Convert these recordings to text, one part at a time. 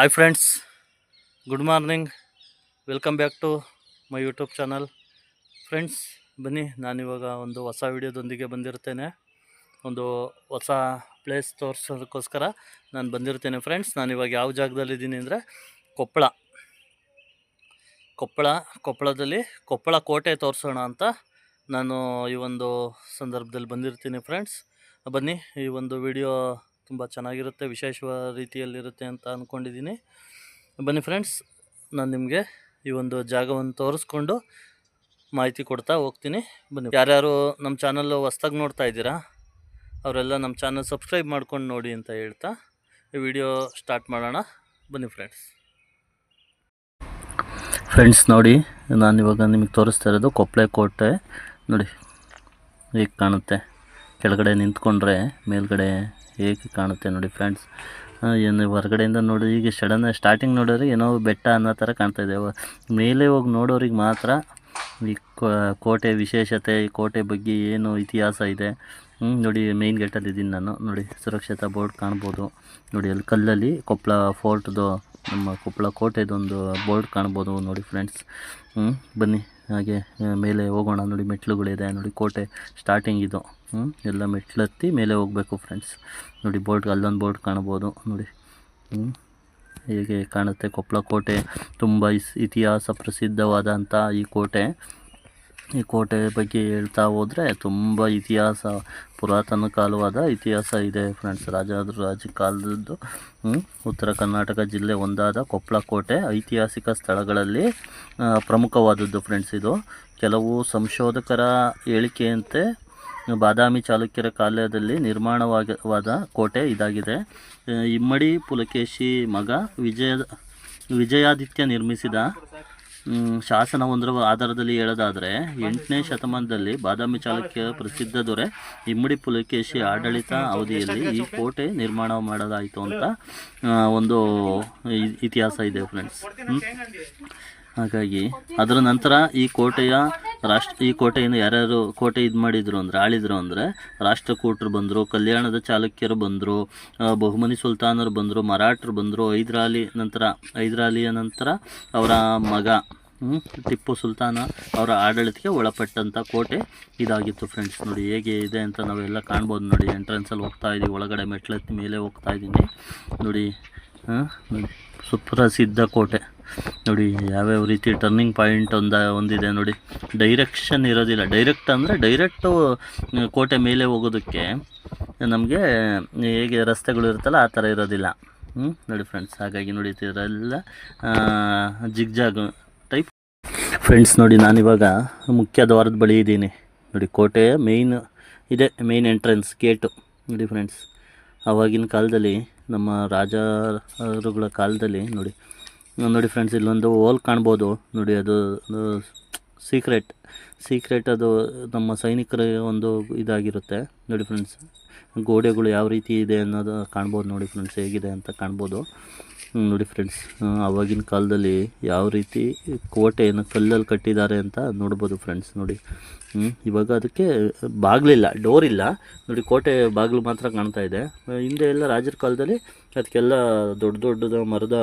Hi friends good morning welcome back to my YouTube channel friends ಬನ್ನಿ, ನಾನಿವಾಗ ಒಂದು ಹೊಸ ವಿಡಿಯೋದೊಂದಿಗೆ ಬಂದಿರ್ತೇನೆ. ಒಂದು ಹೊಸ ಪ್ಲೇಸ್ ತೋರಿಸೋದಕ್ಕೋಸ್ಕರ ನಾನು ಬಂದಿರ್ತೇನೆ ಫ್ರೆಂಡ್ಸ್ ನಾನಿವಾಗ ಯಾವ ಜಾಗದಲ್ಲಿದ್ದೀನಿ ಅಂದರೆ ಕೊಪ್ಪಳ. ಕೊಪ್ಪಳ, ಕೊಪ್ಪಳದಲ್ಲಿ ಕೊಪ್ಪಳ ಕೋಟೆ ತೋರಿಸೋಣ ಅಂತ ನಾನು ಈ ಒಂದು ಸಂದರ್ಭದಲ್ಲಿ ಬಂದಿರ್ತೀನಿ ಫ್ರೆಂಡ್ಸ್ ಬನ್ನಿ, ಈ ಒಂದು ವಿಡಿಯೋ ತುಂಬ ಚೆನ್ನಾಗಿರುತ್ತೆ, ವಿಶೇಷ ರೀತಿಯಲ್ಲಿರುತ್ತೆ ಅಂತ ಅಂದ್ಕೊಂಡಿದ್ದೀನಿ ಬನ್ನಿ ಫ್ರೆಂಡ್ಸ್ ನಾನು ನಿಮಗೆ ಈ ಒಂದು ಜಾಗವನ್ನು ತೋರಿಸ್ಕೊಂಡು ಮಾಹಿತಿ ಕೊಡ್ತಾ ಹೋಗ್ತೀನಿ. ಬನ್ನಿ, ಯಾರ್ಯಾರು ನಮ್ಮ ಚಾನಲ್ಲು ಹೊಸ್ದಾಗಿ ನೋಡ್ತಾ ಇದ್ದೀರಾ, ಅವರೆಲ್ಲ ನಮ್ಮ ಚಾನಲ್ ಸಬ್ಸ್ಕ್ರೈಬ್ ಮಾಡ್ಕೊಂಡು ನೋಡಿ ಅಂತ ಹೇಳ್ತಾ ಈ ವಿಡಿಯೋ ಸ್ಟಾರ್ಟ್ ಮಾಡೋಣ. ಬನ್ನಿ ಫ್ರೆಂಡ್ಸ್ ಫ್ರೆಂಡ್ಸ್ ನೋಡಿ, ನಾನು ಇವಾಗ ನಿಮಗೆ ತೋರಿಸ್ತಾ ಇರೋದು ಕೊಪ್ಪಳೆ ಕೋಟೆ. ನೋಡಿ, ಹೇಗೆ ಕಾಣುತ್ತೆ? ಕೆಳಗಡೆ ನಿಂತ್ಕೊಂಡ್ರೆ ಮೇಲ್ಗಡೆ ಹೇಗೆ ಕಾಣುತ್ತೆ ನೋಡಿ ಫ್ರೆಂಡ್ಸ್ ಏನು ಹೊರಗಡೆಯಿಂದ ನೋಡಿ ಈಗ ಸಡನ್ ಸ್ಟಾರ್ಟಿಂಗ್ ನೋಡೋರು ಏನೋ ಬೆಟ್ಟ ಅನ್ನೋ ಥರ ಕಾಣ್ತಾ ಇದೆ. ಮೇಲೆ ಹೋಗಿ ನೋಡೋರಿಗೆ ಮಾತ್ರ ಈ ಕೋಟೆ ವಿಶೇಷತೆ, ಈ ಕೋಟೆ ಬಗ್ಗೆ ಏನು ಇತಿಹಾಸ ಇದೆ. ನೋಡಿ ಮೇಯ್ನ್ ಗೇಟಲ್ಲಿ ಇದ್ದೀನಿ ನಾನು. ನೋಡಿ, ಸುರಕ್ಷತಾ ಬೋರ್ಡ್ ಕಾಣ್ಬೋದು. ನೋಡಿ, ಅಲ್ಲಿ ಕಲ್ಲಲ್ಲಿ ಕೊಪ್ಪಳ ಫೋರ್ಟ್ದು, ನಮ್ಮ ಕೊಪ್ಪಳ ಕೋಟೆದೊಂದು ಬೋರ್ಡ್ ಕಾಣ್ಬೋದು ನೋಡಿ ಫ್ರೆಂಡ್ಸ್ ಬನ್ನಿ, ಹಾಗೆ ಮೇಲೆ ಹೋಗೋಣ. ನೋಡಿ ಮೆಟ್ಲುಗಳಿದೆ ನೋಡಿ, ಕೋಟೆ ಸ್ಟಾರ್ಟಿಂಗ್ ಇದು. ಎಲ್ಲ ಮೆಟ್ಲತ್ತಿ ಮೇಲೆ ಹೋಗಬೇಕು ಫ್ರೆಂಡ್ಸ್ ನೋಡಿ ಬೋರ್ಡ್ ಅಲ್ಲೊಂದು ಬೋರ್ಡ್ ಕಾಣ್ಬೋದು ನೋಡಿ. ಹ್ಞೂ ಹೇಗೆ ಕಾಣುತ್ತೆ ಕೊಪ್ಪಳ ಕೋಟೆ. ತುಂಬ ಇಸ್ ಇತಿಹಾಸ ಪ್ರಸಿದ್ಧವಾದಂಥ ಈ ಕೋಟೆ. ಈ ಕೋಟೆ ಬಗ್ಗೆ ಹೇಳ್ತಾ ಹೋದರೆ ತುಂಬ ಇತಿಹಾಸ ಪುರಾತನ ಕಾಲವಾದ ಇತಿಹಾಸ ಇದೆ ಫ್ರೆಂಡ್ಸ್ ರಾಜಾದಿರಾಜ ಕಾಲದ್ದು ಹ್ಮ್, ಉತ್ತರ ಕರ್ನಾಟಕ ಜಿಲ್ಲೆ ಒಂದಾದ ಕೊಪ್ಪಳ ಕೋಟೆ. ಐತಿಹಾಸಿಕ ಸ್ಥಳಗಳಲ್ಲಿ ಪ್ರಮುಖವಾದದ್ದು ಫ್ರೆಂಡ್ಸ್ ಇದು. ಕೆಲವು ಸಂಶೋಧಕರ ಹೇಳಿಕೆಯಂತೆ ಬಾದಾಮಿ ಚಾಲುಕ್ಯರ ಕಾಲದಲ್ಲಿ ನಿರ್ಮಾಣವಾದ ಕೋಟೆ ಇದಾಗಿದೆ. ಇಮ್ಮಡಿ ಪುಲಕೇಶಿ ಮಗ ವಿಜಯ, ವಿಜಯಾದಿತ್ಯ ನಿರ್ಮಿಸಿದ ಶಾಸನ ಶಾಸನವೊಂದರ ಆಧಾರದಲ್ಲಿ ಹೇಳೋದಾದರೆ, ಎಂಟನೇ ಶತಮಾನದಲ್ಲಿ ಬಾದಾಮಿ ಚಾಲುಕ್ಯ ಪ್ರಸಿದ್ಧ ದೊರೆ ಇಮ್ಮಡಿ ಪುಲಕೇಶಿ ಆಡಳಿತ ಅವಧಿಯಲ್ಲಿ ಈ ಕೋಟೆ ನಿರ್ಮಾಣ ಮಾಡಲಾಯಿತು ಅಂತ ಒಂದು ಇತಿಹಾಸ ಇದೆ ಫ್ರೆಂಡ್ಸ್ ಹಾಗಾಗಿ ಅದರ ನಂತರ ಈ ಕೋಟೆಯ ರಾಷ್ಟ್ರ, ಈ ಕೋಟೆಯನ್ನು ಯಾರ್ಯಾರು ಕೋಟೆ ಇದು ಮಾಡಿದ್ರು ಅಂದರೆ, ಆಳಿದ್ರು ಅಂದರೆ, ರಾಷ್ಟ್ರಕೂಟರು ಬಂದರು, ಕಲ್ಯಾಣದ ಚಾಲುಕ್ಯರು ಬಂದರು ಬಹುಮನಿ ಸುಲ್ತಾನರು ಬಂದರು, ಮರಾಠರು ಬಂದರು, ಐದ್ರಾಲಿ ನಂತರ, ಐದ್ರಾಲಿಯ ನಂತರ ಅವರ ಮಗ ಟಿಪ್ಪು ಸುಲ್ತಾನ ಅವರ ಆಡಳಿತಕ್ಕೆ ಒಳಪಟ್ಟಂಥ ಕೋಟೆ ಇದಾಗಿತ್ತು ಫ್ರೆಂಡ್ಸ್ ನೋಡಿ ಹೇಗೆ ಇದೆ ಅಂತ ನಾವೆಲ್ಲ ಕಾಣ್ಬೋದು ನೋಡಿ ಎಂಟ್ರೆನ್ಸಲ್ಲಿ ಹೋಗ್ತಾ ಇದ್ದೀವಿ ಒಳಗಡೆ ಮೆಟ್ಲತ್ತಿ ಮೇಲೆ ಹೋಗ್ತಾ ಇದ್ದೀನಿ ನೋಡಿ ನೋಡಿ, ಸುಪ್ರಸಿದ್ಧ ಕೋಟೆ. ನೋಡಿ, ಯಾವ್ಯಾವ ರೀತಿ ಟರ್ನಿಂಗ್ ಪಾಯಿಂಟ್ ಒಂದ, ಒಂದಿದೆ ನೋಡಿ. ಡೈರೆಕ್ಷನ್ ಇರೋದಿಲ್ಲ. ಡೈರೆಕ್ಟ್ ಅಂದರೆ ಡೈರೆಕ್ಟು ಕೋಟೆ ಮೇಲೆ ಹೋಗೋದಕ್ಕೆ ನಮಗೆ ಹೇಗೆ ರಸ್ತೆಗಳು ಇರುತ್ತಲ್ಲ ಆ ಥರ ಇರೋದಿಲ್ಲ. ಹ್ಞೂ ನೋಡಿ ಫ್ರೆಂಡ್ಸ್ ಹಾಗಾಗಿ ನೋಡಿ ಇದರೆಲ್ಲ ಜಿಗ್ಜಾಗ್ ಟೈಪ್ ಫ್ರೆಂಡ್ಸ್ ನೋಡಿ, ನಾನಿವಾಗ ಮುಖ್ಯ ದ್ವಾರದ ಬಳಿ ಇದ್ದೀನಿ. ನೋಡಿ ಕೋಟೆ ಮೇಯ್ನ್ ಇದೆ ಮೇಯ್ನ್ ಎಂಟ್ರೆನ್ಸ್ ಗೇಟು ನೋಡಿ ಫ್ರೆಂಡ್ಸ್ ಆವಾಗಿನ ಕಾಲದಲ್ಲಿ ನಮ್ಮ ರಾಜರುಗಳ ಕಾಲದಲ್ಲಿ ನೋಡಿ ನೋಡಿ ಫ್ರೆಂಡ್ಸ್ ಇಲ್ಲೊಂದು ಹೋಲ್ ಕಾಣ್ಬೋದು. ನೋಡಿ ಅದು ಸೀಕ್ರೆಟ್ ಸೀಕ್ರೆಟ್ ಅದು ನಮ್ಮ ಸೈನಿಕರ ಒಂದು ಇದಾಗಿರುತ್ತೆ. ನೋಡಿ ಫ್ರೆಂಡ್ಸ್ ಗೋಡೆಗಳು ಯಾವ ರೀತಿ ಇದೆ ಅನ್ನೋದು ಕಾಣ್ಬೋದು. ನೋಡಿ ಫ್ರೆಂಡ್ಸ್ ಹೇಗಿದೆ ಅಂತ ಕಾಣ್ಬೋದು. ನೋಡಿ ಫ್ರೆಂಡ್ಸ್ ಆವಾಗಿನ ಕಾಲದಲ್ಲಿ ಯಾವ ರೀತಿ ಕೋಟೆಯನ್ನು ಕಲ್ಲಲ್ಲಿ ಕಟ್ಟಿದ್ದಾರೆ ಅಂತ ನೋಡ್ಬೋದು ಫ್ರೆಂಡ್ಸ್ ನೋಡಿ. ಇವಾಗ ಅದಕ್ಕೆ ಬಾಗಿಲಿಲ್ಲ ಡೋರ್ ಇಲ್ಲ. ನೋಡಿ, ಕೋಟೆ ಬಾಗಿಲು ಮಾತ್ರ ಕಾಣ್ತಾ ಇದೆ. ಹಿಂದೆ ಎಲ್ಲ ರಾಜರ ಕಾಲದಲ್ಲಿ ಅದಕ್ಕೆಲ್ಲ ದೊಡ್ಡ ದೊಡ್ಡದ ಮರದ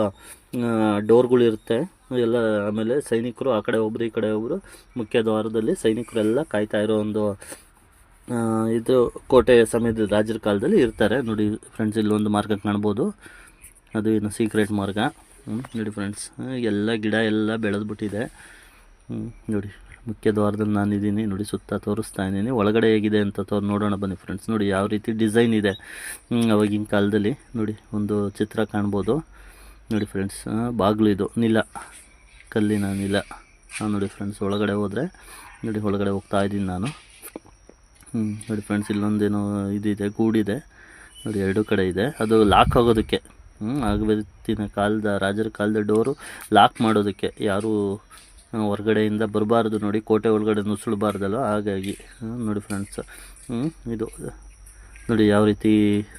ಡೋರ್ಗಳಿರುತ್ತೆ ಎಲ್ಲ ಆಮೇಲೆ ಸೈನಿಕರು ಆ ಕಡೆ ಒಬ್ಬರು ಈ ಕಡೆ ಒಬ್ಬರು ಮುಖ್ಯ ದ್ವಾರದಲ್ಲಿ ಸೈನಿಕರೆಲ್ಲ ಕಾಯ್ತಾ ಇರೋ ಒಂದು ಇದು ಕೋಟೆ ಸಮಯದ ರಾಜರ ಕಾಲದಲ್ಲಿ ಇರ್ತಾರೆ. ನೋಡಿ ಫ್ರೆಂಡ್ಸ್ ಇಲ್ಲೊಂದು ಮಾರ್ಗ ಕಾಣ್ಬೋದು. ಅದು ಏನು ಸೀಕ್ರೆಟ್ ಮಾರ್ಗ. ನೋಡಿ ಫ್ರೆಂಡ್ಸ್ ಎಲ್ಲ ಗಿಡ ಎಲ್ಲ ಬೆಳೆದ್ಬಿಟ್ಟಿದೆ. ನೋಡಿ, ಮುಖ್ಯ ದ್ವಾರದಲ್ಲಿ ನಾನಿದ್ದೀನಿ, ನೋಡಿ ಸುತ್ತ ತೋರಿಸ್ತಾ ಇದ್ದೀನಿ. ಒಳಗಡೆ ಹೇಗಿದೆ ಅಂತ ತೋರ್ ನೋಡೋಣ ಬನ್ನಿ ಫ್ರೆಂಡ್ಸ್ ನೋಡಿ, ಯಾವ ರೀತಿ ಡಿಸೈನ್ ಇದೆ. ಅವಾಗಿನ ಕಾಲದಲ್ಲಿ, ನೋಡಿ, ಒಂದು ಚಿತ್ರ ಕಾಣ್ಬೋದು. ನೋಡಿ ಫ್ರೆಂಡ್ಸ್ ಬಾಗಿಲು ಇದು, ನಿಲ, ಕಲ್ಲಿನ ನಿಲ. ನೋಡಿ ಫ್ರೆಂಡ್ಸ್ ಒಳಗಡೆ ಹೋದರೆ, ನೋಡಿ, ಒಳಗಡೆ ಹೋಗ್ತಾ ಇದ್ದೀನಿ ನಾನು. ನೋಡಿ ಫ್ರೆಂಡ್ಸ್ ಇಲ್ಲೊಂದೇನೋ ಇದಿದೆ, ಗೂಡಿದೆ. ನೋಡಿ, ಎರಡು ಕಡೆ ಇದೆ. ಅದು ಲಾಕ್ ಆಗೋದಕ್ಕೆ. ಆಗಿನ ಕಾಲದ, ರಾಜರ ಕಾಲದ ಡೋರು ಲಾಕ್ ಮಾಡೋದಕ್ಕೆ. ಯಾರು ಹೊರಗಡೆಯಿಂದ ಬರಬಾರ್ದು ನೋಡಿ, ಕೋಟೆ ಒಳಗಡೆ ನುಸುಳಬಾರ್ದಲ್ವ? ಹಾಗಾಗಿ ನೋಡಿ ಫ್ರೆಂಡ್ಸ್ ಇದು, ನೋಡಿ ಯಾವ ರೀತಿ,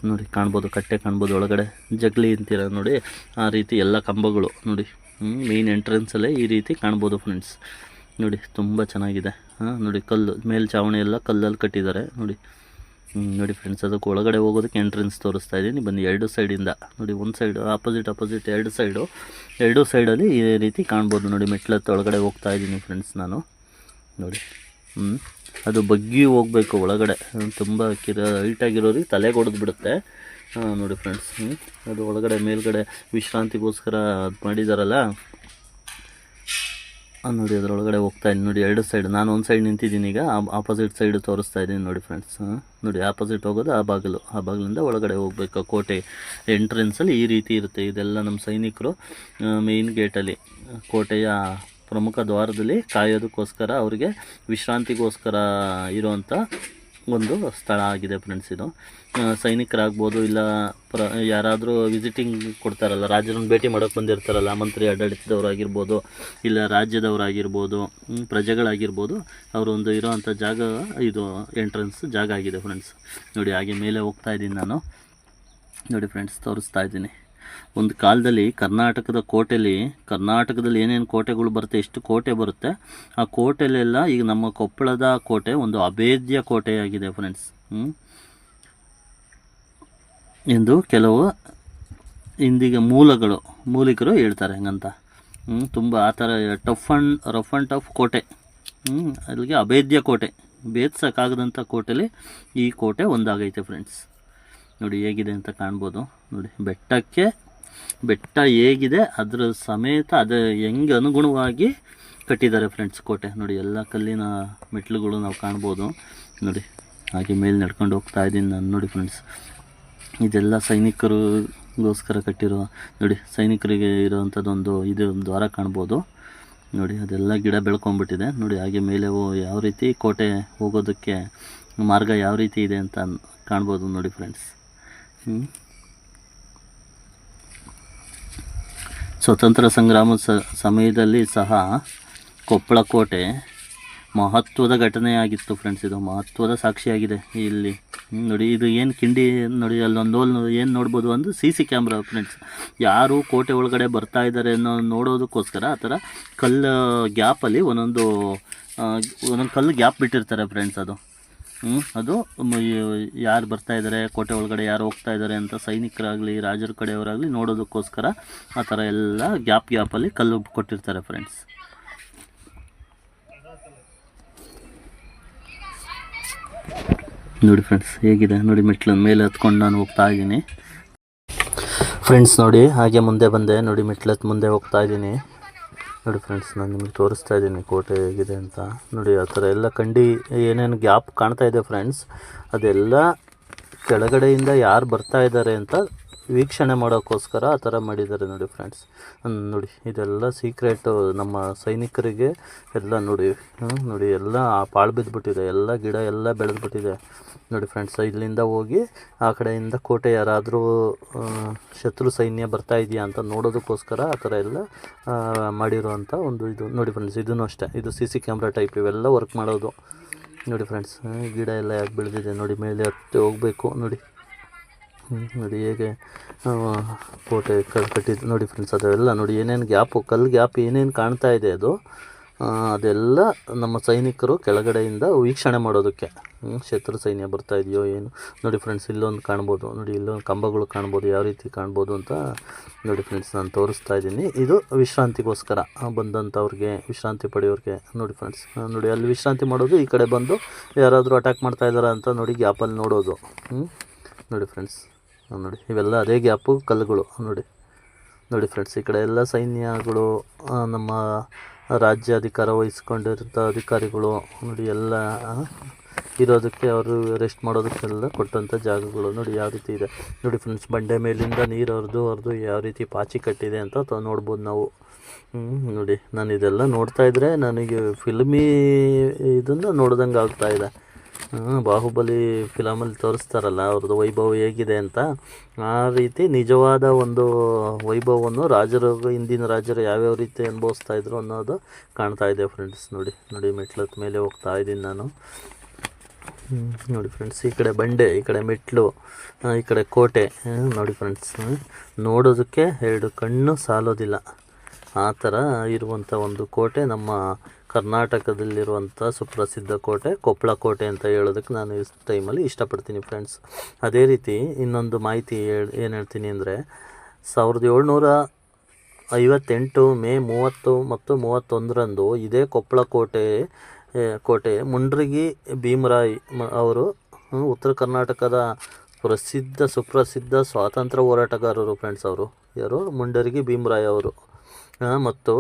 ನೋಡಿ ಕಾಣ್ಬೋದು, ಕಟ್ಟೆ ಕಾಣ್ಬೋದು ಒಳಗಡೆ. ಜಗ್ಲಿ ಅಂತೀರ ನೋಡಿ, ಆ ರೀತಿ ಎಲ್ಲ ಕಂಬಗಳು ನೋಡಿ. ಮೇನ್ ಎಂಟ್ರೆನ್ಸಲ್ಲೇ ಈ ರೀತಿ ಕಾಣ್ಬೋದು ಫ್ರೆಂಡ್ಸ್ ನೋಡಿ, ತುಂಬ ಚೆನ್ನಾಗಿದೆ. ನೋಡಿ ಕಲ್ಲು ಮೇಲ್ಛಾವಣಿ ಎಲ್ಲ ಕಲ್ಲಲ್ಲಿ ಕಟ್ಟಿದ್ದಾರೆ. ನೋಡಿ ನೋಡಿ ಫ್ರೆಂಡ್ಸ್ ಅದಕ್ಕೆ ಒಳಗಡೆ ಹೋಗೋದಕ್ಕೆ ಎಂಟ್ರೆನ್ಸ್ ತೋರಿಸ್ತಾ ಇದ್ದೀನಿ. ಬನ್ನಿ, ಎರಡು ಸೈಡಿಂದ ನೋಡಿ, ಒಂದು ಸೈಡ್ ಆಪೋಸಿಟ್ ಆಪೋಸಿಟ್ ಎರಡು ಸೈಡು ಎರಡು ಸೈಡಲ್ಲಿ ಈ ರೀತಿ ಕಾಣ್ಬೋದು. ನೋಡಿ, ಮೆಟ್ಲತ್ತು ಒಳಗಡೆ ಹೋಗ್ತಾ ಇದ್ದೀನಿ ಫ್ರೆಂಡ್ಸ್ ನಾನು. ನೋಡಿ ಅದು ಬಗ್ಗಿ ಹೋಗಬೇಕು ಒಳಗಡೆ. ತುಂಬ ಕಿರ ಹೈಟಾಗಿರೋರಿಗೆ ತಲೆ ಹೊಡೆದು ಬಿಡುತ್ತೆ. ನೋಡಿ ಫ್ರೆಂಡ್ಸ್ ಅದು ಒಳಗಡೆ, ಮೇಲ್ಗಡೆ ವಿಶ್ರಾಂತಿಗೋಸ್ಕರ ಮಾಡಿದಾರಲ್ಲ. ನೋಡಿ, ಅದರೊಳಗಡೆ ಹೋಗ್ತಾ ಇದ್ದೀನಿ. ನೋಡಿ, ಎರಡು ಸೈಡ್ ನಾನು ಒಂದು ಸೈಡ್ ನಿಂತಿದ್ದೀನಿ ಈಗ. ಆಪೋಸಿಟ್ ಸೈಡ್ ತೋರಿಸ್ತಾ ಇದ್ದೀನಿ ನೋಡಿ ಫ್ರೆಂಡ್ಸ್ ನೋಡಿ ಆಪೋಸಿಟ್ ಹೋಗೋದು, ಆ ಬಾಗಿಲು. ಆ ಬಾಗಿಲಿಂದ ಒಳಗಡೆ ಹೋಗ್ಬೇಕು. ಕೋಟೆ ಎಂಟ್ರೆನ್ಸಲ್ಲಿ ಈ ರೀತಿ ಇರುತ್ತೆ. ಇದೆಲ್ಲ ನಮ್ಮ ಸೈನಿಕರು ಮೇಯ್ನ್ ಗೇಟಲ್ಲಿ ಕೋಟೆಯ ಪ್ರಮುಖ ದ್ವಾರದಲ್ಲಿ ಕಾಯೋದಕ್ಕೋಸ್ಕರ ಅವರಿಗೆ ವಿಶ್ರಾಂತಿಗೋಸ್ಕರ ಇರುವಂಥ ಒಂದು ಸ್ಥಳ ಆಗಿದೆ ಫ್ರೆಂಡ್ಸ್ ಇದು. ಸೈನಿಕರಾಗ್ಬೋದು ಇಲ್ಲ ಪ್ರ, ಯಾರಾದರೂ ವಿಸಿಟಿಂಗ್ ಕೊಡ್ತಾರಲ್ಲ, ರಾಜರನ್ನು ಭೇಟಿ ಮಾಡೋಕೆ ಬಂದಿರ್ತಾರಲ್ಲ, ಮಂತ್ರಿ, ಆಡಳಿತದವರಾಗಿರ್ಬೋದು, ಇಲ್ಲ ರಾಜ್ಯದವರಾಗಿರ್ಬೋದು ಪ್ರಜೆಗಳಾಗಿರ್ಬೋದು, ಅವರೊಂದು ಇರೋವಂಥ ಜಾಗ ಇದು ಎಂಟ್ರೆನ್ಸ್ ಜಾಗ ಆಗಿದೆ ಫ್ರೆಂಡ್ಸ್ ನೋಡಿ, ಹಾಗೆ ಮೇಲೆ ಹೋಗ್ತಾ ಇದ್ದೀನಿ ನಾನು. ನೋಡಿ ಫ್ರೆಂಡ್ಸ್ ತೋರಿಸ್ತಾ ಇದ್ದೀನಿ. ಒಂದು ಕಾಲದಲ್ಲಿ ಕರ್ನಾಟಕದ ಕೋಟೆಯಲ್ಲಿ ಕರ್ನಾಟಕದಲ್ಲಿ ಏನೇನು ಕೋಟೆಗಳು ಬರುತ್ತೆ, ಎಷ್ಟು ಕೋಟೆ ಬರುತ್ತೆ, ಆ ಕೋಟೆಲೆಲ್ಲ ಈಗ ನಮ್ಮ ಕೊಪ್ಪಳದ ಕೋಟೆ ಒಂದು ಅಭೇದ್ಯ ಕೋಟೆಯಾಗಿದೆ ಫ್ರೆಂಡ್ಸ್ ಎಂದು ಕೆಲವು ಇಂದಿಗೆ ಮೂಲಗಳು, ಮೂಲಿಕರು ಹೇಳ್ತಾರೆ ಹಂಗಂತ. ತುಂಬ ಆ ಥರ tough and rough and tough ಕೋಟೆ. ಹ್ಞೂ ಅಲ್ಲಿಗೆ ಅಭೇದ್ಯ ಕೋಟೆ ಭೇದಿಸೋಕ್ಕಾಗದಂಥ ಕೋಟೆಲಿ ಈ ಕೋಟೆ ಒಂದಾಗೈತೆ ಫ್ರೆಂಡ್ಸ್ ನೋಡಿ ಹೇಗಿದೆ ಅಂತ ಕಾಣ್ಬೋದು. ನೋಡಿ ಬೆಟ್ಟಕ್ಕೆ ಬೆಟ್ಟ ಹೇಗಿದೆ, ಅದರ ಸಮೇತ ಅದು ಹೆಂಗೆ ಅನುಗುಣವಾಗಿ ಕಟ್ಟಿದ್ದಾರೆ ಫ್ರೆಂಡ್ಸ್ ಕೋಟೆ. ನೋಡಿ, ಎಲ್ಲ ಕಲ್ಲಿನ ಮೆಟ್ಲುಗಳು ನಾವು ಕಾಣ್ಬೋದು. ನೋಡಿ, ಹಾಗೆ ಮೇಲೆ ನಡ್ಕೊಂಡು ಹೋಗ್ತಾ ಇದ್ದೀನಿ ನಾನು. ನೋಡಿ ಫ್ರೆಂಡ್ಸ್ ಇದೆಲ್ಲ ಸೈನಿಕರಿಗೋಸ್ಕರ ಕಟ್ಟಿರೋ ನೋಡಿ, ಸೈನಿಕರಿಗೆ ಇರೋವಂಥದ್ದೊಂದು ಇದು ದ್ವಾರ ಕಾಣ್ಬೋದು. ನೋಡಿ, ಅದೆಲ್ಲ ಗಿಡ ಬೆಳ್ಕೊಂಬಿಟ್ಟಿದೆ ನೋಡಿ, ಹಾಗೆ ಮೇಲೆ ಯಾವ ರೀತಿ ಕೋಟೆ ಹೋಗೋದಕ್ಕೆ ಮಾರ್ಗ ಯಾವ ರೀತಿ ಇದೆ ಅಂತ ಕಾಣ್ಬೋದು ನೋಡಿ ಫ್ರೆಂಡ್ಸ್ ಸ್ವತಂತ್ರ ಸಂಗ್ರಾಮ ಸಮಯದಲ್ಲಿ ಸಹ ಕೊಪ್ಪಳ ಕೋಟೆ ಮಹತ್ವದ ಘಟನೆಯಾಗಿತ್ತು ಫ್ರೆಂಡ್ಸ್ ಇದು ಮಹತ್ವದ ಸಾಕ್ಷಿಯಾಗಿದೆ ಇಲ್ಲಿ. ನೋಡಿ, ಇದು ಏನು ಕಿಂಡಿ, ನೋಡಿ, ಅಲ್ಲೊಂದು ಏನು ನೋಡ್ಬೋದು ಅಂದರೆ ಸಿ ಸಿ ಕ್ಯಾಮ್ರಾ ಫ್ರೆಂಡ್ಸ್ ಯಾರು ಕೋಟೆ ಒಳಗಡೆ ಬರ್ತಾ ಇದ್ದಾರೆ ಅನ್ನೋ ನೋಡೋದಕ್ಕೋಸ್ಕರ ಆ ಥರ ಕಲ್ಲು ಗ್ಯಾಪಲ್ಲಿ ಒಂದೊಂದು ಒಂದೊಂದು ಕಲ್ಲು ಗ್ಯಾಪ್ ಬಿಟ್ಟಿರ್ತಾರೆ ಫ್ರೆಂಡ್ಸ್ ಅದು. ಅದು ಯಾರು ಬರ್ತಾ ಇದ್ದಾರೆ ಕೋಟೆ ಒಳಗಡೆ ಯಾರು ಹೋಗ್ತಾ ಇದ್ದಾರೆ ಅಂತ ಸೈನಿಕರಾಗಲಿ, ರಾಜರ ಕಡೆಯವರಾಗಲಿ ನೋಡೋದಕ್ಕೋಸ್ಕರ ಆ ಥರ ಎಲ್ಲ ಗ್ಯಾಪ್ ಗ್ಯಾಪಲ್ಲಿ ಕಲ್ಲು ಕೊಟ್ಟಿರ್ತಾರೆ ಫ್ರೆಂಡ್ಸ್ ನೋಡಿ ಫ್ರೆಂಡ್ಸ್ ಹೇಗಿದೆ? ನೋಡಿ ಮೆಟ್ಲ ಮೇಲೆ ಹತ್ಕೊಂಡು ನಾನು ಹೋಗ್ತಾ ಇದ್ದೀನಿ. ಫ್ರೆಂಡ್ಸ್ ನೋಡಿ, ಹಾಗೆ ಮುಂದೆ ಬಂದೆ. ನೋಡಿ ಮೆಟ್ಲತ್ ಮುಂದೆ ಹೋಗ್ತಾ ಇದ್ದೀನಿ. ನೋಡಿ ಫ್ರೆಂಡ್ಸ್ ನಾನು ನಿಮಗೆ ತೋರಿಸ್ತಾ ಇದ್ದೀನಿ ಕೋಟೆ ಹೇಗಿದೆ ಅಂತ. ನೋಡಿ ಆ ಥರ ಎಲ್ಲ ಕಂಡಿ, ಏನೇನು ಗ್ಯಾಪ್ ಕಾಣ್ತಾ ಇದೆ ಫ್ರೆಂಡ್ಸ್ ಅದೆಲ್ಲ ಕೆಳಗಡೆಯಿಂದ ಯಾರು ಬರ್ತಾ ಇದ್ದಾರೆ ಅಂತ ವೀಕ್ಷಣೆ ಮಾಡೋಕ್ಕೋಸ್ಕರ ಆ ಥರ ಮಾಡಿದ್ದಾರೆ ನೋಡಿ ಫ್ರೆಂಡ್ಸ್ ನೋಡಿ, ಇದೆಲ್ಲ ಸೀಕ್ರೆಟು ನಮ್ಮ ಸೈನಿಕರಿಗೆ ಎಲ್ಲ ನೋಡಿ ನೋಡಿ, ಎಲ್ಲ ಪಾಳು ಬಿದ್ದುಬಿಟ್ಟಿದೆ ಎಲ್ಲ ಗಿಡ ಎಲ್ಲ ಬೆಳೆದ್ಬಿಟ್ಟಿದೆ. ನೋಡಿ ಫ್ರೆಂಡ್ಸ್ ಇಲ್ಲಿಂದ ಹೋಗಿ ಆ ಕಡೆಯಿಂದ ಕೋಟೆ ಯಾರಾದರೂ ಶತ್ರು ಸೈನ್ಯ ಬರ್ತಾ ಇದೆಯಾ ಅಂತ ನೋಡೋದಕ್ಕೋಸ್ಕರ ಆ ಥರ ಎಲ್ಲ ಮಾಡಿರುವಂಥ ಒಂದು ಇದು. ನೋಡಿ ಫ್ರೆಂಡ್ಸ್ ಇದೂ ಅಷ್ಟೇ. ಇದು ಸಿ ಸಿ ಕ್ಯಾಮ್ರಾ ಟೈಪ್ ಇವೆಲ್ಲ ವರ್ಕ್ ಮಾಡೋದು. ನೋಡಿ ಫ್ರೆಂಡ್ಸ್ ಗಿಡ ಎಲ್ಲ ಯಾಕೆ ಬೆಳೆದಿದೆ? ನೋಡಿ, ಮೇಲೆ ಹತ್ತಿ ಹೋಗಬೇಕು. ನೋಡಿ ನೋಡಿ ಹೇಗೆ ಕೋಟೆ ಕಲ್ಲು ಕಟ್ಟಿದ್ದು ನೋಡಿ ಫ್ರೆಂಡ್ಸ್ ಅದೆಲ್ಲ ನೋಡಿ ಏನೇನು ಗ್ಯಾಪು ಕಲ್ಲು ಗ್ಯಾಪ್ ಏನೇನು ಕಾಣ್ತಾ ಇದೆ ಅದು. ಅದೆಲ್ಲ ನಮ್ಮ ಸೈನಿಕರು ಕೆಳಗಡೆಯಿಂದ ವೀಕ್ಷಣೆ ಮಾಡೋದಕ್ಕೆ. ಶತ್ರು ಸೈನ್ಯ ಬರ್ತಾ ಇದೆಯೋ ಏನು. ನೋಡಿ ಫ್ರೆಂಡ್ಸ್ ಇಲ್ಲೊಂದು ಕಾಣ್ಬೋದು. ನೋಡಿ, ಇಲ್ಲೊಂದು ಕಂಬಗಳು ಕಾಣ್ಬೋದು, ಯಾವ ರೀತಿ ಕಾಣ್ಬೋದು ಅಂತ ನೋಡಿ ಫ್ರೆಂಡ್ಸ್ ನಾನು ತೋರಿಸ್ತಾ ಇದ್ದೀನಿ. ಇದು ವಿಶ್ರಾಂತಿಗೋಸ್ಕರ ಬಂದಂಥವ್ರಿಗೆ ವಿಶ್ರಾಂತಿ ಪಡೆಯೋರಿಗೆ. ನೋಡಿ ಫ್ರೆಂಡ್ಸ್ ನೋಡಿ, ಅಲ್ಲಿ ವಿಶ್ರಾಂತಿ ಮಾಡೋದು, ಈ ಕಡೆ ಬಂದು ಯಾರಾದರೂ ಅಟ್ಯಾಕ್ ಮಾಡ್ತಾ ಇದ್ದಾರಾ ಅಂತ ನೋಡಿ ಗ್ಯಾಪಲ್ಲಿ ನೋಡೋದು. ನೋಡಿ ಫ್ರೆಂಡ್ಸ್ ನೋಡಿ ಇವೆಲ್ಲ ಅದೇ ಗ್ಯಾಪು ಕಲ್ಲುಗಳು ನೋಡಿ. ನೋಡಿ ಫ್ರೆಂಡ್ಸ್ ಈ ಕಡೆ ಎಲ್ಲ ಸೈನ್ಯಗಳು ನಮ್ಮ ರಾಜ್ಯ ಅಧಿಕಾರ ವಹಿಸ್ಕೊಂಡಿರೋ ಅಧಿಕಾರಿಗಳು ನೋಡಿ ಎಲ್ಲ ಇರೋದಕ್ಕೆ ಅವರು ರೆಸ್ಟ್ ಮಾಡೋದಕ್ಕೆಲ್ಲ ಕೊಟ್ಟಂಥ ಜಾಗಗಳು ನೋಡಿ ಯಾವ ರೀತಿ ಇದೆ. ನೋಡಿ ಫ್ರೆಂಡ್ಸ್ ಬಂಡೆ ಮೇಲಿಂದ ನೀರು ಹರಿದು ಹರಿದು ಯಾವ ರೀತಿ ಪಾಚಿ ಕಟ್ಟಿದೆ ಅಂತ ನೋಡ್ಬೋದು ನಾವು. ನೋಡಿ ನಾನು ಇದೆಲ್ಲ ನೋಡ್ತಾ ಇದ್ರೆ ನನಗೆ ಫಿಲ್ಮಿ ಇದನ್ನು ನೋಡ್ದಂಗೆ ಆಗ್ತಾ ಇದೆ. ಹ್ಮ್, ಬಾಹುಬಲಿ ಫಿಲಮಲ್ಲಿ ತೋರಿಸ್ತಾರಲ್ಲ ಅವ್ರದ್ದು ವೈಭವ ಹೇಗಿದೆ ಅಂತ. ಆ ರೀತಿ ನಿಜವಾದ ಒಂದು ವೈಭವವನ್ನು ರಾಜರು, ಹಿಂದಿನ ರಾಜರು ಯಾವ್ಯಾವ ರೀತಿ ಅನುಭವಿಸ್ತಾ ಇದ್ರು ಅನ್ನೋದು ಕಾಣ್ತಾ ಇದೆ ಫ್ರೆಂಡ್ಸ್ ನೋಡಿ ನೋಡಿ ಮೆಟ್ಲತ್ ಮೇಲೆ ಹೋಗ್ತಾ ಇದ್ದೀನಿ ನಾನು. ನೋಡಿ ಫ್ರೆಂಡ್ಸ್ ಈ ಕಡೆ ಬಂಡೆ, ಈ ಕಡೆ ಮೆಟ್ಲು ಈ ಕಡೆ ಕೋಟೆ. ನೋಡಿ ಫ್ರೆಂಡ್ಸ್ ನೋಡೋದಕ್ಕೆ ಎರಡು ಕಣ್ಣು ಸಾಲೋದಿಲ್ಲ. ಆ ಥರ ಇರುವಂಥ ಒಂದು ಕೋಟೆ ನಮ್ಮ ಕರ್ನಾಟಕದಲ್ಲಿರುವಂಥ ಸುಪ್ರಸಿದ್ಧ ಕೋಟೆ, ಕೊಪ್ಪಳ ಕೋಟೆ ಅಂತ ಹೇಳೋದಕ್ಕೆ ನಾನು ಈ ಟೈಮಲ್ಲಿ ಇಷ್ಟಪಡ್ತೀನಿ ಫ್ರೆಂಡ್ಸ್. ಅದೇ ರೀತಿ ಇನ್ನೊಂದು ಮಾಹಿತಿ ಹೇಳಿ, ಏನು ಹೇಳ್ತೀನಿ ಅಂದರೆ, ಸಾವಿರದ ಏಳ್ನೂರ ಐವತ್ತೆಂಟು ಮೇ ಮೂವತ್ತು ಮತ್ತು ಮೂವತ್ತೊಂದರಂದು ಇದೇ ಕೊಪ್ಪಳ ಕೋಟೆ ಕೋಟೆ ಮುಂಡ್ರಿಗಿ ಭೀಮರಾಯ್ ಅವರು ಉತ್ತರ ಕರ್ನಾಟಕದ ಪ್ರಸಿದ್ಧ ಸುಪ್ರಸಿದ್ಧ ಸ್ವಾತಂತ್ರ್ಯ ಹೋರಾಟಗಾರರು ಫ್ರೆಂಡ್ಸ್ ಅವರು. ಯಾರು? ಮುಂಡರಿಗಿ ಭೀಮರಾಯ್ ಅವರು. ಮತ್ತು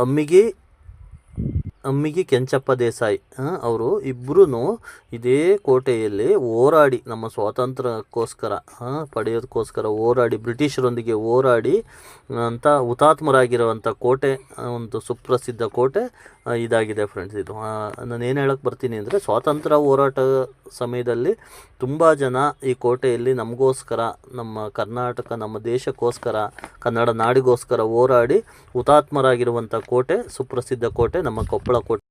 ಅಮ್ಮಿಗಿ ಅಮ್ಮಿಗಿ ಕೆಂಚಪ್ಪ ದೇಸಾಯಿ ಅವರು ಇಬ್ಬರೂ ಇದೇ ಕೋಟೆಯಲ್ಲಿ ಹೋರಾಡಿ ನಮ್ಮ ಸ್ವಾತಂತ್ರ್ಯಕ್ಕೋಸ್ಕರ ಪಡೆಯೋದಕ್ಕೋಸ್ಕರ ಹೋರಾಡಿ, ಬ್ರಿಟಿಷರೊಂದಿಗೆ ಹೋರಾಡಿ, ಅಂತ ಹುತಾತ್ಮರಾಗಿರುವಂಥ ಕೋಟೆ ಒಂದು ಸುಪ್ರಸಿದ್ಧ ಕೋಟೆ ಇದಾಗಿದೆ ಫ್ರೆಂಡ್ಸ್ ಇದು. ನಾನು ಏನು ಹೇಳಕ್ಕೆ ಬರ್ತೀನಿ ಅಂದರೆ ಸ್ವಾತಂತ್ರ್ಯ ಹೋರಾಟ ಸಮಯದಲ್ಲಿ ತುಂಬ ಜನ ಈ ಕೋಟೆಯಲ್ಲಿ ನಮಗೋಸ್ಕರ, ನಮ್ಮ ಕರ್ನಾಟಕ, ನಮ್ಮ ದೇಶಕ್ಕೋಸ್ಕರ, ಕನ್ನಡ ನಾಡಿಗೋಸ್ಕರ ಹೋರಾಡಿ ಹುತಾತ್ಮರಾಗಿರುವಂಥ ಕೋಟೆ, ಸುಪ್ರಸಿದ್ಧ ಕೋಟೆ ನಮ್ಮ ಕೊಪ್ಪಳ ಕೋಟೆ